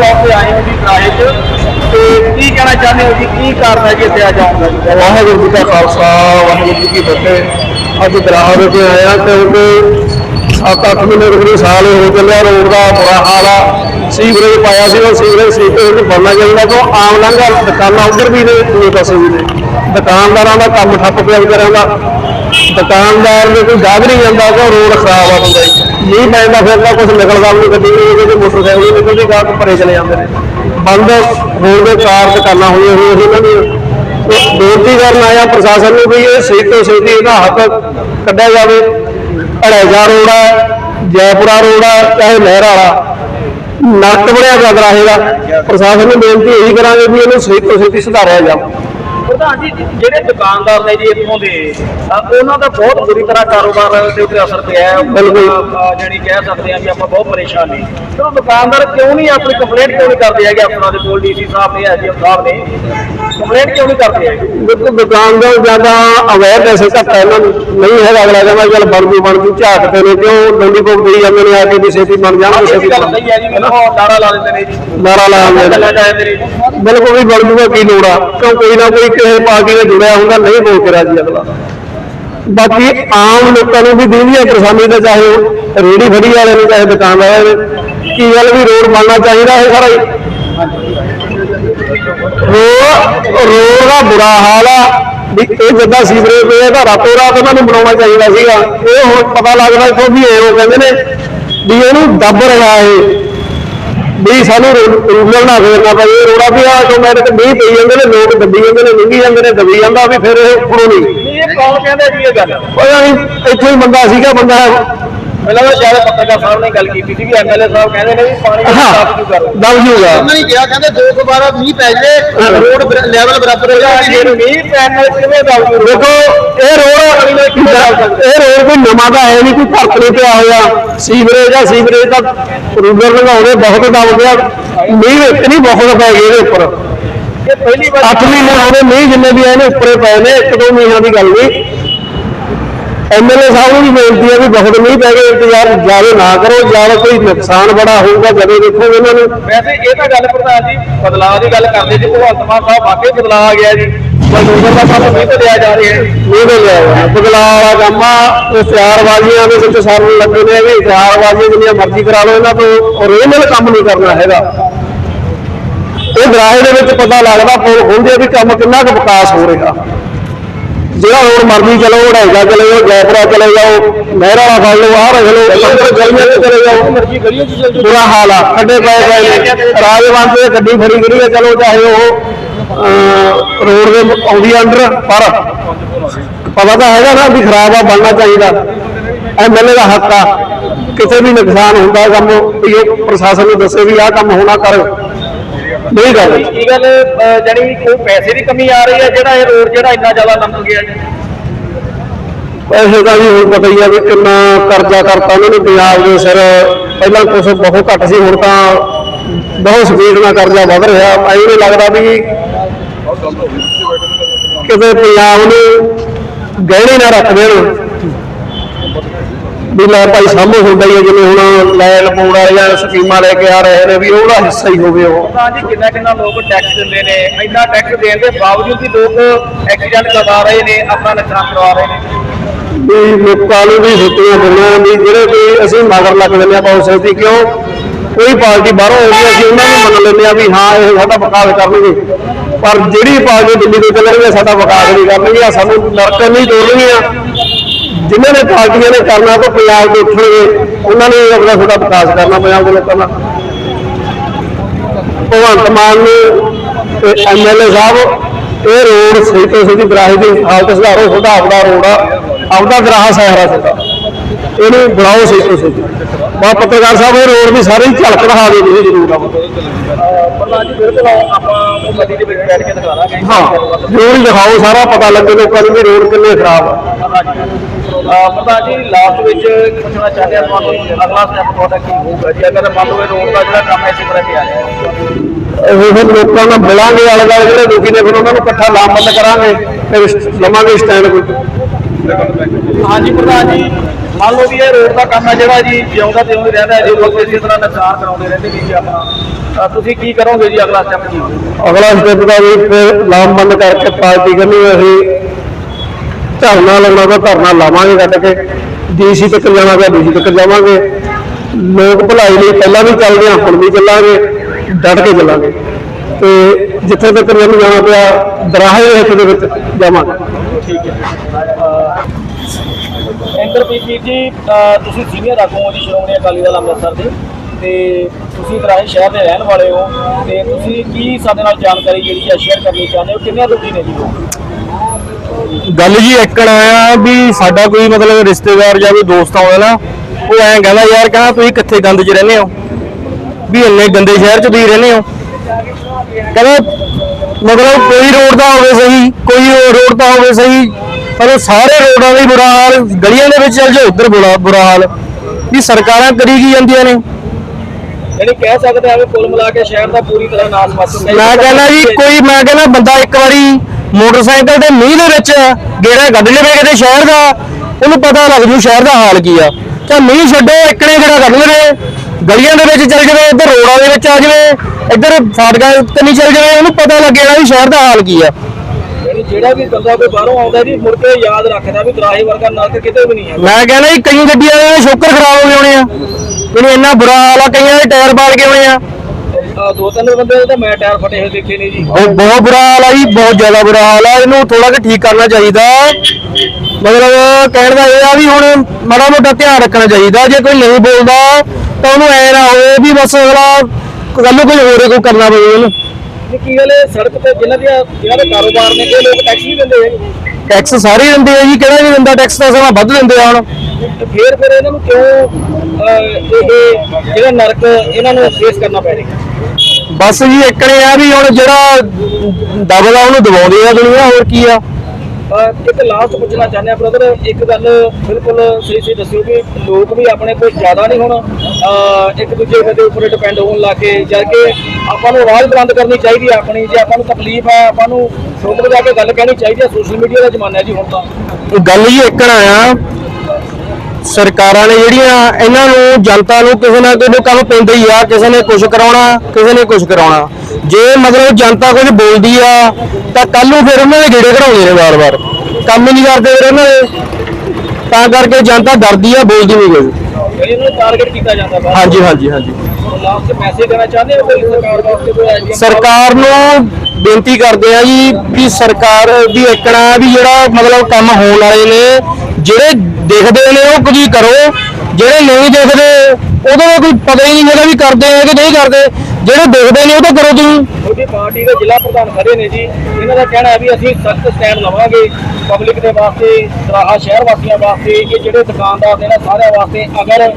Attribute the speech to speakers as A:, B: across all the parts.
A: Special ਤੌਰ ਆਏ ਹੋ ਜੀ ਕਿਰਾਏ 'ਚ ਤੇ ਕੀ ਕਹਿਣਾ ਚਾਹੁੰਦੇ ਹੋ ਜੀ? ਕੀ ਕਾਰਨ ਹੈ ਜੀ ਇੱਥੇ ਆ ਜਾਣ ਦਾ?
B: ਵਾਹਿਗੁਰੂ ਜੀ ਕਾ ਖਾਲਸਾ, ਵਾਹਿਗੁਰੂ ਜੀ ਕੀ ਫਤਿਹ। ਅੱਜ ਗਰਾਹ ਤੇ ਆਇਆ ਕਿਉਂਕਿ 7-8 ਮਹੀਨੇ ਰੁਕਣੇ ਸਾਲ ਹੋ ਚੱਲਿਆ, ਰੋਡ ਦਾ ਬੁਰਾ ਹਾਲ ਆ। ਸੀਵਰੇਜ ਪਾਇਆ ਸੀ, ਉਹ ਸੀਵਰੇਜ ਸੀਵਰੇਜ ਬਣਨਾ ਚਾਹੀਦਾ ਤੋਂ ਆਮ ਲੰਘਾ ਦੁਕਾਨਾਂ ਉੱਧਰ ਵੀ ਨੇ, ਦੂਏ ਪਾਸੇ ਵੀ ਨੇ। ਦੁਕਾਨਦਾਰਾਂ ਦਾ ਕੰਮ ਠੱਪ ਪਿਆ ਵਿਚਾਰਿਆਂ ਦਾ। ਦੁਕਾਨਦਾਰ ਦੇ ਕੋਈ ਗਾਹਕ ਨਹੀਂ ਜਾਂਦਾ ਕਿ ਰੋਡ ਖਰਾਬ ਆ ਬੰਦਾ ਮੀਂਹ ਪੈਂਦਾ ਫਿਰ ਕੁਝ ਨਿਕਲਦਾ ਵੀ ਨਹੀਂ, ਗੱਡੀ ਨਹੀਂ ਤੇ ਮੋਟਰਸਾਈਕਲ ਨਹੀਂ ਨਿਕਲਦੇ, ਗਾਹਕ ਭਰੇ ਚਲੇ ਜਾਂਦੇ ਨੇ। ਬੰਦ ਹੋਣ ਦੇ ਕਾਰ ਦੁਕਾਨਾਂ ਹੋਈਆਂ ਹੋਈਆਂ ਇਹਨਾਂ ਦੀਆਂ। ਬੇਨਤੀ ਕਰਨ ਆਇਆ ਪ੍ਰਸ਼ਾਸਨ ਨੂੰ ਵੀ ਇਹ ਸਹੀ ਤੋਂ ਸਹੀ ਇਹਦਾ ਹੱਕ ਕੱਢਿਆ ਜਾਵੇ। ਅੜੈਜਾ ਰੋਡ ਹੈ ਜੈਪੁਰਾ ਰੋਡ ਹੈ ਚਾਹੇ ਲਹਿਰ ਵਾਲਾ। ਨੱਕ ਬਣਿਆ ਜਾਂਦਾ ਰਹੇਗਾ ਪ੍ਰਸ਼ਾਸਨ ਨੂੰ ਬੇਨਤੀ ਇਹੀ ਕਰਾਂਗੇ ਵੀ ਇਹਨੂੰ ਸਹੀ ਤੋਂ ਸਹੀ ਸੁਧਾਰਿਆ ਜਾਵੇ।
A: ਪ੍ਰਧਾਨ ਜੀ ਜਿਹੜੇ ਦੁਕਾਨਦਾਰ ਨੇ ਜੀ ਇੱਥੋਂ ਦੇ ਉਹਨਾਂ ਦਾ ਬਹੁਤ ਬੁਰੀ ਤਰ੍ਹਾਂ ਕਾਰੋਬਾਰ ਦੇ ਉੱਤੇ ਅਸਰ ਪਿਆ ਹੈ।
B: ਬਿਲਕੁਲ।
A: ਜਾਣੀ ਕਹਿ ਸਕਦੇ ਹਾਂ ਕਿ ਆਪਾਂ ਬਹੁਤ ਪਰੇਸ਼ਾਨ ਨੇ। ਚਲੋ ਦੁਕਾਨਦਾਰ ਕਿਉਂ ਨਹੀਂ ਆਪਣੀ ਕੰਪਲੇਂਟ ਕਿਉਂ ਨਹੀਂ ਕਰਦੇ ਹੈਗੇ? ਅਫਸਰਾਂ ਦੇ ਕੋਲ ਡੀਸੀ ਸਾਹਿਬ ਨੇ ਐਸਡੀਐਮ ਸਾਹਿਬ ਨੇ। ਕੰਪਲੇਂਟ ਕਿਉਂ ਨਹੀਂ ਕਰਦੇ ਹੈਗੇ?
B: ਦੇਖੋ ਦੁਕਾਨਦਾਰ ਜ਼ਿਆਦਾ ਅਵੇਅਰ ਐਸੇ ਘੱਟ ਇਹਨਾਂ ਨਹੀਂ ਹੈਗਾ ਅਗਲਾ ਕਹਿੰਦਾ ਚੱਲ ਬਣ ਜੂ ਬਣ ਜੂ ਝਾਕਦੇ ਨੇ ਕਿਉਂ ਡੰਡੀ ਕੋਲ ਦੇਈ ਜਾਂਦੇ ਨੇ ਆ ਕੇ ਵੀ ਛੇਤੀ ਬਣ ਜਾਣ ਛੇਤੀ
A: ਗੱਲ ਸਹੀ ਹੈ ਜੀ ਉਹ ਨਾਰਾ ਲਾ ਦਿੰਦੇ ਨੇ ਜੀ।
B: ਨਾਰਾ ਲਾ
A: ਗੱਲਾਂ
B: ਨੇ। ਬਿਲਕੁਲ ਵੀ ਬਣ ਜੂਗਾ ਕੀ ਲੋੜ ਆ? ਕਿਉਂ ਕੋਈ ਨਾ ਕੋਈ ਕਿਸੇ ਪਾਰਟੀ ਨਾਲ ਜੁੜਿਆ ਹੁੰਦਾ, ਨਹੀਂ ਬੋਲ ਕੇ ਰਾਜੀ ਅਗਲਾ। ਬਾਕੀ ਆਮ ਲੋਕਾਂ ਨੂੰ ਵੀ ਦੀਦੀ ਪਰੇਸ਼ਾਨੀ ਦਾ, ਚਾਹੇ ਰੇੜੀ ਫੜੀ ਵਾਲੇ ਨੇ, ਚਾਹੇ ਦੁਕਾਨਦਾਰ ਨੇ, ਕੀ ਗੱਲ ਵੀ ਰੋਡ ਬਣਨਾ ਚਾਹੀਦਾ ਇਹ ਸਾਰਾ ਰੋਡ ਰੋਡ ਦਾ ਬੁਰਾ ਹਾਲ ਆ, ਵੀ ਇਹ ਜਿੱਦਾਂ ਸੀਵਰੇਜ ਪਏ ਤਾਂ ਰਾਤੋਂ ਰਾਤ ਉਹਨਾਂ ਨੂੰ ਬਣਾਉਣਾ ਚਾਹੀਦਾ ਸੀਗਾ। ਇਹ ਹੁਣ ਪਤਾ ਲੱਗਦਾ ਇੱਥੋਂ ਵੀ ਇਹ ਉਹ ਕਹਿੰਦੇ ਨੇ ਵੀ ਇਹਨੂੰ ਦੱਬ ਰਿਹਾ ਇਹ। ਵੀ ਸਾਨੂੰ ਰੂਲਰ ਨਾ ਫੇਰਨਾ ਪਈ ਇਹ ਰੋੜਾ ਵੀ ਆਟੋਮੈਟਿਕ ਮੀਂਹ ਪਈ ਜਾਂਦੇ ਨੇ ਲੋਕ ਦੱਬੀ ਜਾਂਦੇ ਨੇ ਨਿੰਗੀ ਜਾਂਦੇ ਨੇ ਦੱਬੀ ਜਾਂਦਾ ਵੀ ਫਿਰ ਇਹ ਉੱਪਰੋਂ ਨਹੀਂ।
A: ਇਹ ਕੌਣ ਕਹਿੰਦਾ ਜੀ ਇਹ ਗੱਲ?
B: ਪਤਾ ਨਹੀਂ ਇੱਥੇ ਹੀ ਬੰਦਾ ਸੀਗਾ ਬੰਦਾ
A: ਪਹਿਲਾਂ ਤਾਂ ਸ਼ਾਇਦ ਪੱਤਰਕਾਰ ਸਾਹਿਬ ਨੇ ਗੱਲ ਕੀਤੀ ਸੀ ਵੀ ਐਮਐਲਏ ਸਾਹਿਬ ਕਹਿੰਦੇ ਨੇ ਵੀ ਪਾਣੀ ਦਾ
B: ਹਾਂ
A: ਸਾਫ਼ ਕਿਉਂ ਕਰ
B: ਦਬ ਜੂਗਾ
C: ਉਹਨਾਂ ਨੇ ਕਿਹਾ ਕਹਿੰਦੇ ਦੋ ਕੁ ਵਾਰ ਮੀਂਹ ਪੈ ਜਾਵੇ ਰੋਡ ਲੈਵਲ ਬਰਾਬਰ ਹੋ ਜਾਵੇ
A: ਜੇ ਮੀਂਹ ਪੈਣ ਨਾਲ ਕਿਵੇਂ ਦਊਗਾ
B: ਦੇਖੋ ਇਹ ਰੋਡ ਇਹ ਰੋਡ ਕੋਈ ਨਵਾਂ ਤਾਂ ਹੈ ਨਹੀਂ ਕੋਈ ਭਰਤ ਨਹੀਂ ਪਿਆ ਹੋਇਆ। ਸੀਵਰੇਜ ਆ ਸੀਵਰੇਜ ਦਾ ਰੂਲਰ ਲਗਾਉਣੇ ਬਹੁਤ ਦਬ ਗਿਆ। ਮੀਂਹ ਇੱਕ ਨਹੀਂ ਬਹੁਤ ਪੈ ਗਏ ਇਹਦੇ ਉੱਪਰ।
A: ਇਹ ਪਹਿਲੀ ਵਾਰ
B: 8 ਮਹੀਨੇ ਹੋ ਗਏ ਮੀਂਹ ਜਿੰਨੇ ਵੀ ਆਏ ਨੇ ਉੱਪਰੇ ਪਏ ਨੇ ਇੱਕ ਦੋ ਮਹੀਨਿਆਂ ਦੀ ਗੱਲ ਨਹੀਂ। ਐਮਐਲਏ ਸਾਹਿਬ ਨੂੰ ਵੀ ਬੇਨਤੀ ਹੈ ਵੀ ਬਹੁਤ ਮੀਂਹ ਪੈ ਗਏ ਇੰਤਜ਼ਾਰ ਜ਼ਿਆਦਾ ਨਾ ਕਰੋ ਜ਼ਿਆਦਾ ਕੋਈ ਨੁਕਸਾਨ ਬੜਾ ਹੋਊਗਾ ਜਦੋਂ ਦੇਖੋਗੇ ਇਹਨਾਂ ਨੂੰ।
A: ਵੈਸੇ ਇਹ ਤਾਂ ਗੱਲ ਪ੍ਰਧਾਨ ਜੀ ਬਦਲਾਅ ਦੀ ਗੱਲ ਕਰਦੇ ਜੀ ਭਗਵੰਤ ਮਾਨ ਸਾਹਿਬ ਵਾਕਈ ਬਦਲਾਅ ਆ ਗਿਆ ਜੀ। ਬਲਡੋਜ਼ਰ ਦਾ ਕੰਮ ਨਹੀਂ ਤੇ ਲਿਆ ਜਾ ਰਿਹਾ ਹੈ।
B: ਨਹੀਂ ਦੇ ਲਿਆ ਬਦਲਾ ਵਾਲਾ ਕੰਮ ਆ ਇਸ਼ਤਿਹਾਰਬਾਜ਼ੀਆਂ ਦੇ ਵਿੱਚ ਸਾਨੂੰ ਲੱਗੇ ਨੇ ਵੀ ਇਸ਼ਤਿਹਾਰਬਾਜ਼ੀਆਂ ਜਿੰਨੀਆਂ ਮਰਜ਼ੀ ਕਰਾ ਲਓ ਇਹਨਾਂ ਤੋਂ ਕੰਮ ਨਹੀਂ ਕਰਨਾ ਹੈਗਾ। ਇਹ ਗਰਾਹੇ ਦੇ ਵਿੱਚ ਪਤਾ ਲੱਗਦਾ ਹੁੰਦੇ ਵੀ ਕੰਮ ਕਿੰਨਾ ਕੁ ਵਿਕਾਸ ਹੋ ਰਿਹਾ। ਜਿਹੜਾ ਰੋਡ ਮਰਜ਼ੀ ਚਲੋ ਢਾਈਗਾ ਚਲੇ ਜਾਓ ਜੈਪੁਰਾ ਚਲੇ ਜਾਓ ਮਹਿਰਾ ਵਾਲਾ ਫੜ ਲਓ ਆਹ ਰੱਖ ਲਓ ਗਲੀਆਂ ਤੇ ਚਲੇ ਜਾਓ।
A: ਮਰਜ਼ੀ ਗਲੀਆਂ 'ਚ ਚੱਲ
B: ਬੁਰਾ ਹਾਲ ਆ ਖੱਡੇ ਪਏ ਪਏ ਨੇ। ਰਾਜਵੰਤ ਤੇ ਗੱਡੀ ਫੜੀ ਖੜੀ ਆ ਚਲੋ ਚਾਹੇ ਉਹ ਰੋਡ ਦੇ ਆਉਂਦੀ ਅੰਦਰ ਪਰ ਪਤਾ ਤਾਂ ਹੈਗਾ ਨਾ ਵੀ ਖਰਾਬ ਆ ਬਣਨਾ ਚਾਹੀਦਾ। ਐਮਐਲਏ ਦਾ ਹੱਕ ਆ। ਕਿਤੇ ਵੀ ਨੁਕਸਾਨ ਹੁੰਦਾ ਕੰਮ ਇਹ ਪ੍ਰਸ਼ਾਸਨ ਨੂੰ ਦੱਸੇ ਵੀ ਆਹ ਕੰਮ ਹੋਣਾ ਕਰ। ਨਹੀਂ ਕਰ
A: ਇਹ ਗੱਲ ਜਾਣੀ ਕੋਈ ਪੈਸੇ ਦੀ ਕਮੀ ਆ ਰਹੀ ਹੈ ਜਿਹੜਾ ਇਹ ਰੋਡ ਜਿਹੜਾ ਇੰਨਾ ਜ਼ਿਆਦਾ ਲੰਮ ਗਿਆ ਜੀ
B: ਪੈਸੇ ਦਾ ਵੀ ਹੁਣ ਪਤਾ ਹੀ ਆ ਵੀ ਕਿੰਨਾ ਕਰਜ਼ਾ ਕਰਤਾ ਉਹਨਾਂ ਨੇ ਪੰਜਾਬ ਦੇ ਸਿਰ ਪਹਿਲਾਂ ਕੁਝ ਬਹੁਤ ਘੱਟ ਸੀ ਹੁਣ ਤਾਂ ਬਹੁਤ ਸਪੀਡ ਨਾਲ ਕਰਜ਼ਾ ਵਧ ਰਿਹਾ। ਐਂ ਨਹੀਂ ਲੱਗਦਾ ਵੀ ਕਿਤੇ ਪੰਜਾਬ ਨੂੰ ਗਹਿਣੇ ਨਾ ਰੱਖ ਦੇਣ
D: ਵੀ ਲੈ ਭਾਈ ਸਾਹਮਣੇ ਹੁੰਦਾ ਹੀ ਹੈ ਜਿਵੇਂ ਹੁਣ ਲੈਣ ਪਾਉਣ ਵਾਲੇ ਜਾਂ ਸਕੀਮਾਂ ਲੈ ਕੇ ਆ ਰਹੇ ਨੇ ਵੀ ਉਹਦਾ ਹਿੱਸਾ ਹੀ ਹੋਵੇ ਉਹ।
A: ਪ੍ਰਧਾਨ ਜੀ ਕਿੰਨਾ ਕਿੰਨਾ ਲੋਕ ਟੈਕਸ ਦਿੰਦੇ ਨੇ ਇੰਨਾ ਟੈਕਸ ਦੇਣ ਦੇ ਬਾਵਜੂਦ ਵੀ ਲੋਕ ਐਕਸੀਡੈਂਟ ਕਰਵਾ ਰਹੇ ਨੇ ਆਪਣਾ ਨੁਕਸਾਨ ਕਰਵਾ ਰਹੇ ਨੇ।
D: ਵੀ ਲੋਕਾਂ ਨੂੰ ਵੀ ਸੋਚਣਾ ਪੈਣਾ ਵੀ ਜਿਹੜੇ ਵੀ ਅਸੀਂ ਮਗਰ ਲੱਗ ਲੈਂਦੇ ਆ ਬਹੁਤ ਛੇਤੀ ਕਿਉਂ? ਕੋਈ ਪਾਰਟੀ ਬਾਹਰੋਂ ਆਉਂਦੀ ਹੈ, ਅਸੀਂ ਉਹਨਾਂ ਨੂੰ ਮੰਨ ਲੈਂਦੇ ਆ ਵੀ ਹਾਂ ਇਹ ਸਾਡਾ ਵਿਕਾਸ ਕਰਨਗੇ। ਪਰ ਜਿਹੜੀ ਪਾਰਟੀ ਦਿੱਲੀ ਤੋਂ ਚੱਲਣਗੇ ਸਾਡਾ ਵਿਕਾਸ ਨਹੀਂ ਕਰਨਗੇ ਸਾਨੂੰ ਨਰਕ ਨਹੀਂ ਤੋੜਨਗੀਆਂ। ਜਿਨ੍ਹਾਂ ਨੇ ਪਾਰਟੀਆਂ ਨੇ ਕਰਨਾ ਤਾਂ ਪੰਜਾਬ ਦੇ ਉੱਠਣਗੇ, ਉਹਨਾਂ ਨੇ ਆਪਣਾ ਸਾਡਾ ਵਿਕਾਸ ਕਰਨਾ ਪੰਜਾਬ ਦੇ ਲੋਕਾਂ ਦਾ ਭਗਵੰਤ ਮਾਨ ਨੂੰ ਤੇ ਐਮਐਲਏ ਸਾਹਿਬ, ਇਹ ਰੋਡ ਸਹੀ ਤੋਂ ਸਹੀ ਗ੍ਰਾਹੀ ਦੀ ਹਾਲਤ ਸੁਧਾਰੋ ਤੁਹਾਡਾ ਆਪਦਾ ਰੋਡ ਆ, ਆਪਦਾ ਗ੍ਰਾਹ ਸਹਾਰਾ ਤੁਹਾਡਾ ਇਹਨੂੰ ਬਣਾਓ ਸਹੀ ਤੋਂ ਸਹੀ। ਬਾ ਪੱਤਰਕਾਰ ਸਾਹਿਬ, ਇਹ ਰੋਡ ਵੀ ਸਾਰੇ ਝਲਕ ਦਿਖਾ ਦਿਓ ਤੁਸੀਂ ਜ਼ਰੂਰ ਹਾਂ ਰੋਡ ਦਿਖਾਓ, ਸਾਰਾ ਪਤਾ ਲੱਗੇ ਲੋਕਾਂ ਨੂੰ ਵੀ ਰੋਡ ਕਿੰਨੇ ਖਰਾਬ ਆ।
A: ਪ੍ਰਧਾਨ ਜੀ ਲਾਸਟ ਵਿੱਚ ਪੁੱਛਣਾ ਚਾਹੁੰਦੇ ਹਾਂ ਤੁਹਾਨੂੰ? ਅਗਲਾ ਸਟੈਪ ਤੁਹਾਡਾ ਕੀ ਹੋਊਗਾ? ਜੀ ਅਗਰ ਮੰਨ ਲਓ ਇਹ ਰੋਡ ਦਾ ਜਿਹੜਾ ਕੰਮ ਐਸੀ ਤਰ੍ਹਾਂ ਤੇ ਆ ਰਿਹਾ
D: ਫਿਰ ਲੋਕਾਂ ਨਾਲ ਮਿਲਾਂਗੇ ਵਾਲੇ ਦੁਆਲੇ ਜਿਹੜੇ ਲੋਕੀ ਨੇ ਫਿਰ ਉਹਨਾਂ ਨੂੰ ਇਕੱਠਾ ਲਾਮਬੰਦ ਕਰਾਂਗੇ ਫਿਰ ਲਵਾਂਗੇ ਸਟੈਂਡ ਕੋਈ।
A: ਹਾਂਜੀ ਪ੍ਰਧਾਨ ਜੀ ਮੰਨ ਲਓ ਵੀ ਇਹ ਰੋਡ ਦਾ ਕੰਮ ਹੈ ਜਿਹੜਾ ਜੀ ਜਿਉਂਦਾ ਤੇ ਉਵੇਂ ਰਹਿੰਦਾ ਹੈ ਜੀ ਲੋਕ ਇਸੇ ਤਰ੍ਹਾਂ ਨੁਕਸਾਨ ਕਰਾਉਂਦੇ ਰਹਿੰਦੇ ਨੇ ਜੀ ਆਪਣਾ ਤੁਸੀਂ ਕੀ ਕਰੋਗੇ ਜੀ? ਅਗਲਾ ਸਟੈਪ ਕੀ
D: ਅਗਲਾ ਸਟੈਪ ਦਾ ਵੀ ਫਿਰ ਲਾਮਬੰਦ ਕਰਕੇ ਪਾਰਟੀ ਕਰਨੀ ਅਸੀਂ ਧਰਨਾ ਲਾਉਣਾ ਤਾਂ ਧਰਨਾ ਲਾਵਾਂਗੇ ਕੱਢ ਕੇ। ਡੀਸੀ ਤੱਕ ਜਾਣਾ ਤਾਂ ਡੀਸੀ ਤੱਕ ਜਾਵਾਂਗੇ। ਲੋਕ ਭਲਾਈ ਲਈ ਪਹਿਲਾਂ ਵੀ ਚੱਲਦੇ ਹਾਂ ਹੁਣ ਵੀ ਚੱਲਾਂਗੇ, ਡਟ ਕੇ ਚੱਲਾਂਗੇ। ਤੇ ਜਿੱਥੇ ਤੱਕ ਮੈਨੂੰ ਜਾਣਾ ਪਿਆ, ਦਰਾਹੇ ਹਿੱਤ ਦੇ ਵਿੱਚ ਜਾਵਾਂਗੇ।
A: ਇੰਦਰਪ੍ਰੀਤ ਵੀਰ ਜੀ ਤੁਸੀਂ ਸੀਨੀਅਰ ਆਗੂ ਹੋ ਜੀ, ਸ਼੍ਰੋਮਣੀ ਅਕਾਲੀ ਦਲ ਅੰਮ੍ਰਿਤਸਰ ਦੇ। ਤੇ ਤੁਸੀਂ ਦਰਾਹੇ ਸ਼ਹਿਰ ਦੇ ਰਹਿਣ ਵਾਲੇ ਹੋ। ਤੇ ਤੁਸੀਂ ਕੀ ਸਾਡੇ ਨਾਲ ਜਾਣਕਾਰੀ ਜਿਹੜੀ ਹੈ, ਸ਼ੇਅਰ ਕਰਨੀ ਚਾਹੁੰਦੇ ਹੋ? ਕਿੰਨੇ ਦੁਖੀ ਨੇ ਜੀ
D: ਗੱਲ ਜੀ ਇੱਕਣ ਆਇਆ ਵੀ ਸਾਡਾ ਕੋਈ ਮਤਲਬ ਰਿਸ਼ਤੇਦਾਰ ਜਾਂ ਕੋਈ ਦੋਸਤ ਆਉਂਦਾ ਨਾ ਉਹ ਐਂ ਕਹਿੰਦਾ ਯਾਰ ਕਹਿੰਦਾ ਤੁਸੀਂ ਕਿੱਥੇ ਗੰਦ 'ਚ ਰਹਿੰਦੇ ਹੋ? ਵੀ ਇੰਨੇ ਗੰਦੇ ਸ਼ਹਿਰ 'ਚ ਤੁਸੀਂ ਰਹਿੰਦੇ ਹੋ? ਕਹਿੰਦਾ ਮਤਲਬ ਕੋਈ ਰੋਡ ਦਾ ਹੋਵੇ ਸਹੀ ਕੋਈ ਰੋਡ ਦਾ ਹੋਵੇ ਸਹੀ ਪਰ ਸਾਰੇ ਰੋਡਾਂ ਦਾ ਬੁਰਾ ਹਾਲ ਗਲੀਆਂ ਦੇ ਵਿੱਚ ਚੱਲ ਜਾਓ ਉੱਧਰ ਬੁਰਾ ਬੁਰਾ ਹਾਲ। ਵੀ ਸਰਕਾਰਾਂ ਕਰੀ ਕੀ ਜਾਂਦੀਆਂ ਨੇ?
A: ਯਾਨੀ ਕਹਿ ਸਕਦੇ ਆ ਵੀ ਕੁੱਲ ਮਿਲਾ ਕੇ ਸ਼ਹਿਰ ਦਾ ਪੂਰੀ ਤਰ੍ਹਾਂ ਨਾਸ ਚੁੱਕਾ
D: ਮੈਂ ਕਹਿੰਦਾ ਜੀ ਕੋਈ ਮੈਂ ਕਹਿੰਦਾ ਬੰਦਾ ਇੱਕ ਵਾਰੀ ਮੋਟਰਸਾਈਕਲ ਤੇ ਮੀਂਹ ਦੇ ਵਿੱਚ ਗੇੜਾ ਕੱਢ ਲਵੇ ਕਿਤੇ ਸ਼ਹਿਰ ਦਾ ਉਹਨੂੰ ਪਤਾ ਲੱਗ ਜੂ ਸ਼ਹਿਰ ਦਾ ਹਾਲ ਕੀ ਆ। ਤਾਂ ਮੀਂਹ ਛੱਡੋ ਇੱਕਨੇ ਗੇੜਾ ਕੱਢ ਲਵੇ ਗਲੀਆਂ ਦੇ ਵਿੱਚ ਚੱਲ ਜਾਵੇ ਇੱਧਰ ਰੋਡਾਂ ਦੇ ਵਿੱਚ ਆ ਜਾਵੇ ਇੱਧਰ ਫਾਟਕਾਂ ਕੰਨੀ ਚੱਲ ਜਾਵੇ ਉਹਨੂੰ ਪਤਾ ਲੱਗੇਗਾ ਵੀ ਸ਼ਹਿਰ ਦਾ ਹਾਲ ਕੀ ਆ।
A: ਜਿਹੜਾ ਵੀ ਬੰਦਾ ਕੋਈ ਬਾਹਰੋਂ ਆਉਂਦਾ ਜੀ ਮੁੜ ਕੇ ਯਾਦ ਰੱਖਦਾ ਵੀ ਦਰਾਹੇ ਵਰਗਾ ਨਰਕ ਕਿਤੇ ਵੀ ਨਹੀਂ ਹੈ
D: ਮੈਂ ਕਹਿੰਦਾ ਜੀ ਕਈ ਗੱਡੀਆਂ ਦੇ ਸ਼ੋਕਰ ਖਰਾਬ ਹੋ ਗਏ ਹੋਣੇ ਆ। ਮੈਨੂੰ ਇੰਨਾ ਬੁਰਾ ਹਾਲ ਆ ਕਈਆਂ ਦੇ ਟਾਇਰ ਪਾੜ ਗਏ ਹੋਣੇ ਆ।
A: ਅਹ ਦੋ ਤਿੰਨ ਬੰਦੇ ਦੇ ਤਾਂ ਮੈਂ ਟਾਇਰ ਫਟੇ ਹੋਏ ਦੇਖੇ ਨੇ ਜੀ।
D: ਉਹ ਬਹੁਤ ਬੁਰਾ ਹਾਲ ਆ ਜੀ ਬਹੁਤ ਜ਼ਿਆਦਾ ਬੁਰਾ ਹਾਲ ਆ। ਇਹਨੂੰ ਥੋੜਾ ਜਿਹਾ ਠੀਕ ਕਰਨਾ ਚਾਹੀਦਾ। ਮਤਲਬ ਕਹਿਣ ਦਾ ਇਹ ਆ ਵੀ ਹੁਣ ਮਾੜਾ ਮੋਟਾ ਧਿਆਨ ਰੱਖਣਾ ਚਾਹੀਦਾ। ਜੇ ਕੋਈ ਨਹੀਂ ਬੋਲਦਾ ਤਾਂ ਉਹਨੂੰ ਐ ਨਾ ਹੋਵੇ ਵੀ ਬਸ ਅਗਲਾ ਗੱਲ ਨੂੰ ਕੋਈ ਹੋਰ ਹੀ ਕੋਈ ਕਰਨਾ ਪਵੇ ਉਹਨੂੰ।
A: ਇਹ ਕੀ ਗੱਲ ਹੈ ਸੜਕ ਤੇ ਜਿਨ੍ਹਾਂ ਦੀਆਂ ਜਿਨ੍ਹਾਂ ਦੇ ਕਾਰੋਬਾਰ ਨੇ ਇਹ ਲੋਕ ਟੈਕਸ ਨਹੀਂ ਦਿੰਦੇ ਹੈਗੇ।
D: ਟੈਕਸ ਸਾਰੇ ਦਿੰਦੇ ਆ ਜੀ ਕਿਹੜਾ ਨਹੀਂ ਦਿੰਦਾ ਟੈਕਸ ਤਾਂ ਸਮਾਂ ਵੱਧ ਦਿੰਦੇ ਆ ਹੁਣ।
A: ਤੇ ਫੇਰ ਫਿਰ ਇਹਨਾਂ ਨੂੰ ਕਿਉਂ ਇਹ ਜਿਹੜਾ ਨਰਕ ਇਹਨਾਂ ਨੂੰ ਫੇਸ ਕਰਨਾ ਪੈ ਰਿਹਾ?
D: ਬਸ ਜੀ ਇੱਕਣੇ ਆ ਵੀ ਹੁਣ ਜਿਹੜਾ ਦਬਦਾ ਉਹਨੂੰ ਦਬਾਉਂਦੇ ਆ ਦੁਨੀਆ ਹੋਰ ਕੀ ਆ?
A: ਇੱਕ ਲਾਸਟ ਪੁੱਛਣਾ ਚਾਹੁੰਦੇ ਆ ਬ੍ਰਦਰ ਇੱਕ ਗੱਲ ਬਿਲਕੁਲ ਸਹੀ ਸਹੀ ਦੱਸਿਓ ਕਿ ਲੋਕ ਵੀ ਆਪਣੇ ਕੋਈ ਜ਼ਿਆਦਾ ਨਹੀਂ ਹੁਣ ਇੱਕ ਦੂਜੇ ਦੇ ਉੱਪਰ ਡਿਪੈਂਡ ਹੋਣ ਲੱਗੇ ਜਦ ਕਿ ਆਪਾਂ ਨੂੰ ਆਵਾਜ਼ ਬੁਲੰਦ ਕਰਨੀ ਚਾਹੀਦੀ ਹੈ ਆਪਣੀ ਜੇ ਆਪਾਂ ਨੂੰ ਤਕਲੀਫ ਹੈ ਆਪਾਂ ਨੂੰ ਸੋਚ ਲਗਾ ਕੇ ਗੱਲ ਕਹਿਣੀ ਚਾਹੀਦੀ ਹੈ ਸੋਸ਼ਲ ਮੀਡੀਆ ਦਾ ਜ਼ਮਾਨਾ ਹੈ ਜੀ ਹੁਣ ਤਾਂ।
D: ਗੱਲ ਹੀ ਇੱਕਣ ਆਇਆ ਸਰਕਾਰਾਂ ਨੇ ਜਿਹੜੀਆਂ ਇਹਨਾਂ ਨੂੰ ਜਨਤਾ ਨੂੰ ਕਿਸੇ ਨਾ ਕਿਸੇ ਕੰਮ ਪੈਂਦਾ ਹੀ ਆ ਕਿਸੇ ਨੇ ਕੁਝ ਕਰਾਉਣਾ ਕਿਸੇ ਨੇ ਕੁਝ ਕਰਾਉਣਾ। ਜੇ ਮਤਲਬ ਜਨਤਾ ਕੁਝ ਬੋਲਦੀ ਆ ਤਾਂ ਕੱਲ ਨੂੰ ਫਿਰ ਉਹਨਾਂ ਦੇ ਗੇੜੇ ਕਢਾਉਂਦੇ ਨੇ ਵਾਰ-ਵਾਰ। ਕੰਮ ਹੀ ਨਹੀਂ ਕਰਦੇ ਫਿਰ ਉਹਨਾਂ ਦੇ। ਤਾਂ ਕਰਕੇ ਜਨਤਾ ਡਰਦੀ ਆ ਬੋਲਦੀ ਨਹੀਂ ਕੋਈ
A: ਇਹਨਾਂ ਟਾਰਗੇਟ ਕੀਤਾ ਜਾਂਦਾ
D: ਹਾਂਜੀ ਹਾਂਜੀ ਹਾਂਜੀ।
A: ਲਾਸਟ ਮੈਸੇਜ ਦੇਣਾ ਚਾਹੁੰਦੇ ਹੋ ਕੋਈ ਸਰਕਾਰ ਵਾਸਤੇ ਕੋਈ ਆਈਡੀਆ
D: ਸਰਕਾਰ ਨੂੰ ਬੇਨਤੀ ਕਰਦੇ ਆ ਜੀ ਕਿ ਸਰਕਾਰ ਦੀ ਇੱਕਣਾ ਵੀ ਜਿਹੜਾ ਮਤਲਬ ਕੰਮ ਹੋਣ ਵਾਲੇ ਨੇ ਜਿਹੜੇ ਦੇਖਦੇ ਨੇ ਉਹ ਕੁਝ ਕਰੋ ਜਿਹੜੇ ਨਹੀਂ ਦੇਖਦੇ ਉਹਦਾ ਕੋਈ ਪਤਾ ਹੀ ਨਹੀਂ ਹੈਗਾ ਵੀ ਕਰਦੇ ਆ ਕਿ ਨਹੀਂ ਕਰਦੇ। ਜਿਹੜੇ ਦੇਖਦੇ ਨੇ ਉਹ ਤਾਂ ਕਰੋ ਤੁਸੀਂ।
A: ਤੁਹਾਡੀ ਪਾਰਟੀ ਦੇ ਜ਼ਿਲ੍ਹਾ ਪ੍ਰਧਾਨ ਖੜੇ ਨੇ ਜੀ। ਇਹਨਾਂ ਦਾ ਕਹਿਣਾ ਹੈ ਵੀ ਅਸੀਂ ਸਖਤ ਸਟੈਂਡ ਲਵਾਂਗੇ ਪਬਲਿਕ ਦੇ ਵਾਸਤੇ ਸਰਾਹਾ ਸ਼ਹਿਰ ਵਾਸੀਆਂ ਵਾਸਤੇ ਇਹ ਜਿਹੜੇ ਦੁਕਾਨਦਾਰ ਨੇ ਨਾ ਸਾਰਿਆਂ ਵਾਸਤੇ ਅਗਰ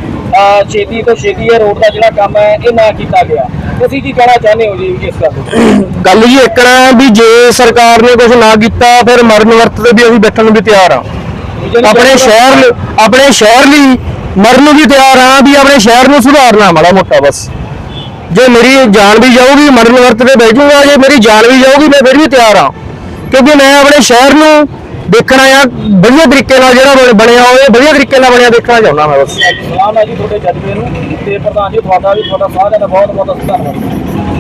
A: ਛੇਤੀ ਤੋਂ ਛੇਤੀ ਇਹ ਰੋਡ ਦਾ ਜਿਹੜਾ ਕੰਮ ਹੈ ਇਹ ਨਾ ਕੀਤਾ ਗਿਆ। ਤੁਸੀਂ ਕੀ ਕਹਿਣਾ ਚਾਹੁੰਦੇ ਹੋ ਜੀ ਇਸ ਗੱਲ
D: ਗੱਲ ਜੀ ਇੱਕਣਾ ਵੀ ਜੇ ਸਰਕਾਰ ਨੇ ਕੁਝ ਨਾ ਕੀਤਾ ਫਿਰ ਮਰਨ ਵਰਤ ਤੇ ਵੀ ਅਸੀਂ ਬੈਠਣ ਨੂੰ ਵੀ ਤਿਆਰ ਆ। ਆਪਣੇ ਸ਼ਹਿਰ ਲਈ ਆਪਣੇ ਸ਼ਹਿਰ ਲਈ ਮਰਨ ਨੂੰ ਵੀ ਤਿਆਰ ਆ ਵੀ ਆਪਣੇ ਸ਼ਹਿਰ ਨੂੰ ਸੁਧਾਰਨਾ ਮਾੜਾ ਮੋਟਾ ਬਸ। ਜੇ ਮੇਰੀ ਜਾਨ ਵੀ ਜਾਊਗੀ ਮਰਨ ਵਰਤ ਤੇ ਜਾਊਗਾ ਜੇ ਮੇਰੀ ਜਾਨ ਵੀ ਜਾਊਗੀ ਮੈਂ ਫਿਰ ਵੀ ਤਿਆਰ ਆ। ਕਿਉਂਕਿ ਮੈਂ ਆਪਣੇ ਸ਼ਹਿਰ ਨੂੰ ਦੇਖਣਾ ਆ ਵਧੀਆ ਤਰੀਕੇ ਨਾਲ ਜਿਹੜਾ ਬਣ- ਬਣਿਆ ਹੋਵੇ ਵਧੀਆ ਤਰੀਕੇ ਨਾਲ ਬਣਿਆ ਦੇਖਣਾ ਚਾਹੁੰਦਾ ਮੈਂ ਬਸ।
A: ਸਲਾਮ ਹੈ ਜੀ ਤੁਹਾਡੇ ਜਜ਼ਬੇ ਨੂੰ। ਤੇ ਪ੍ਰਧਾਨ ਜੀ ਤੁਹਾਡਾ ਵੀ ਤੁਹਾਡਾ ਸਾਰਿਆਂ ਦਾ ਬਹੁਤ ਬਹੁਤ ਧੰਨਵਾਦ।